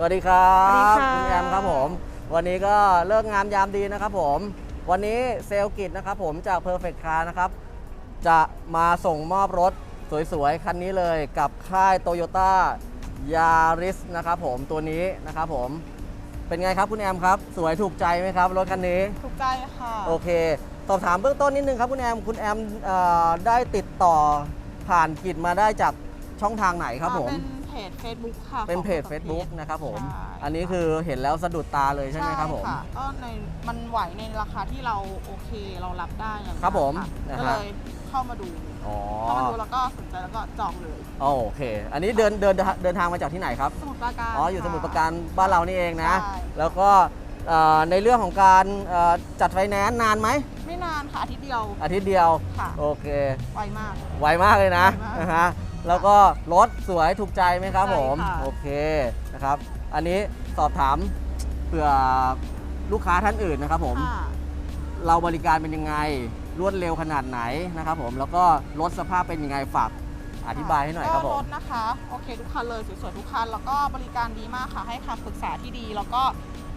สวัสดีครัสวัสดีบค่ะ คุณแอมครับผม วันนี้ก็เลิกงามยามดีนะครับผม วันนี้เซลลกิจนะครับผมจาก Perfect Car นะครับ จะมาส่งมอบรถสวยๆ คันนี้เลยกับค่าย Toyota Yaris นะครับผมตัวนี้นะครับผม เป็นไงครับคุณแอมครับ สวยถูกใจไหมครับรถคันนี้ ถูกใจค่ะ โอเค สอบถามเบื้องต้นนิดนึงครับคุณแอม คุณแอมเอ่อได้ติดต่อผ่านกิจมาได้จากช่องทางไหนครับผม เป็นเพ จ Facebook ค่ะเป็นของเพจ ของ Facebook นะครับผม ใช่อันนี้คือเห็นแล้วสะดุดตาเลยใช่ไหมครับผมะก็ในมันไหวในราคาที่เราโอเคเรารับได้อย่างนี้ยครับผมะนะก็ฮะ เลยเข้ามาดูอ๋อเข้ามาดูแล้วก็สนใจแล้วก็จองเลยโอเค อันนี้เดินเดินเดินทางมาจากที่ไหนครับ สมุทรปราการอ๋อ อยู่ค่ะสมุทรปราการบ้านเรานี่เองนะ ใช่แล้วก็เอ่อในเรื่องของการเอ่อจัดไฟแนนซ์นานไหม ไม่นานค่ะอาทิตย์เดียวอาทิตย์เดียว ค่ะโอเค ไวมาก ไวมากเลยนะไวมาก นะฮะ แล้วก็รถสวยถูกใจไหมครับใช่ผมค่ะ โอเคนะครับ อันนี้สอบถามเผื่อลูกค้าท่านอื่นนะครับผม ค่ะ เราบริการเป็นยังไง รวดเร็วขนาดไหนนะครับผม แล้วก็รถสภาพเป็นยังไงฝากอธิบายให้หน่อยครับผก็รม ถนะคะ โอเคทุกคันเลยสวยๆทุกคัน แล้วก็บริการดีมากค่ะ ให้คำปรึกษาที่ดี แล้วก็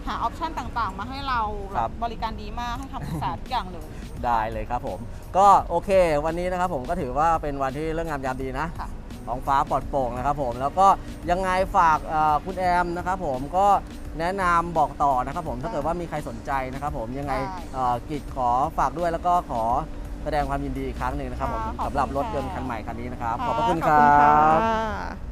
หาออปชั่นต่างๆ มาให้เราครับ บริการดีมากให้คำปรึกษาทุกอย่างเลย ได้เลยครับผม ก็โอเค วันนี้นะครับผมก็ถือว่าเป็นวันที่เรื่องงามยามดีนะ ค่ะ ท้องฟ้าปลอดโปร่งนะครับผมแล้วก็ยังไงฝากเอ่อคุณแอมนะครับผมก็แนะนำบอกต่อนะครับผมถ้าเกิดว่ามีใครสนใจนะครับผมยังไงได้เอ่อกิจขอฝากด้วยแล้วก็ขอแสดงความยินดีอีกครั้งหนึ่งนะครับผมค่ะขอบคุณสำหรับรถยนต์ค่ะคันใหม่คันนี้นะครับขค่ะอบพระคุณขคอบรัคุณค่บะ